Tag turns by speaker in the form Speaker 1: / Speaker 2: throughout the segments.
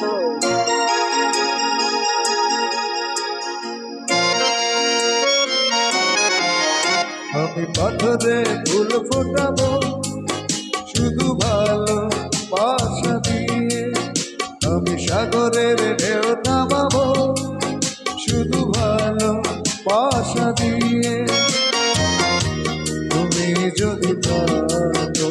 Speaker 1: fall.
Speaker 2: আমি পাথরে ফুল ফোটাবো, শুধু ভালো বাসা দিয়ে আমি সাগরের ঢেউ নামাবো, শুধু ভালো বাসা দিয়ে তুমি যদি থাকো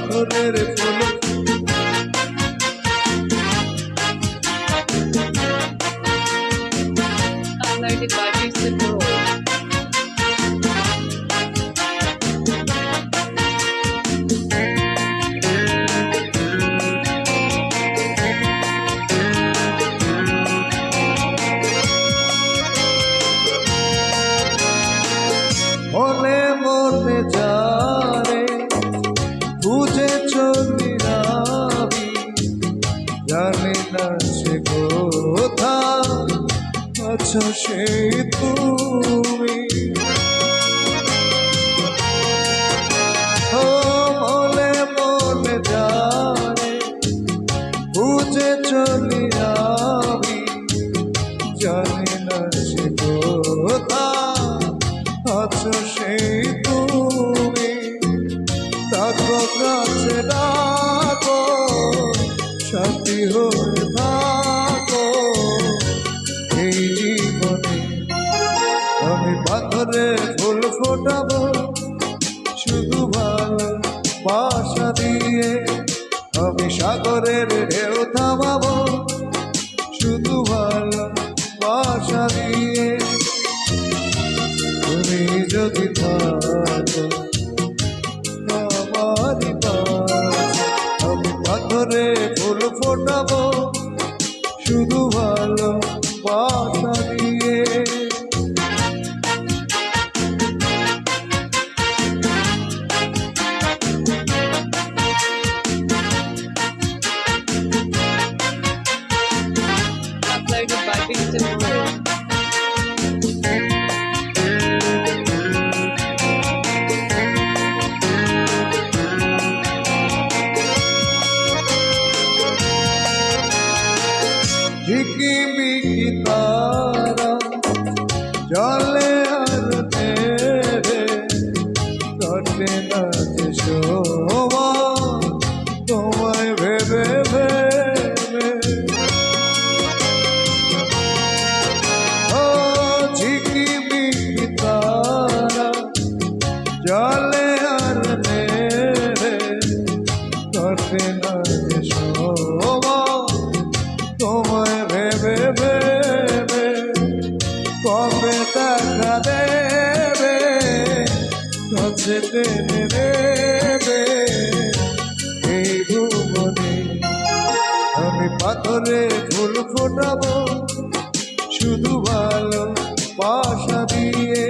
Speaker 2: আমি পাথরের ফুল
Speaker 1: Uploaded by Booster Broad.
Speaker 2: সে কোথা আচ্ছা সে তুমি। মনে মনে যারে বুঝে চলি আমি, জানি না সে কোথা আছো সেই তুমি। ডাকো কাছে ডাকো সাথী হয়ে শুধু ভালো দিয়ে আমি সাগরের ঢেউ থামাবো। কাটে না তোমায় ভেবে ভেবে ও ঝিকিমিকি তারা জলে আর নেবে কাটে না যে তোমায় ভেবে ভেবে ফোটাবো শুধু ভালো বাসা দিয়ে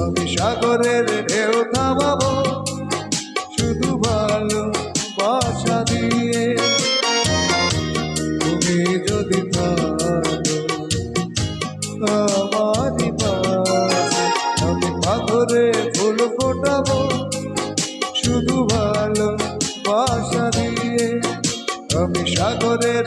Speaker 2: আমি সাগরের ঢেউ থামাবো। শুধু ভালো বাসা দিয়ে তুমি যদি শুধু ভালো বাসা দিয়ে আমি সাগরের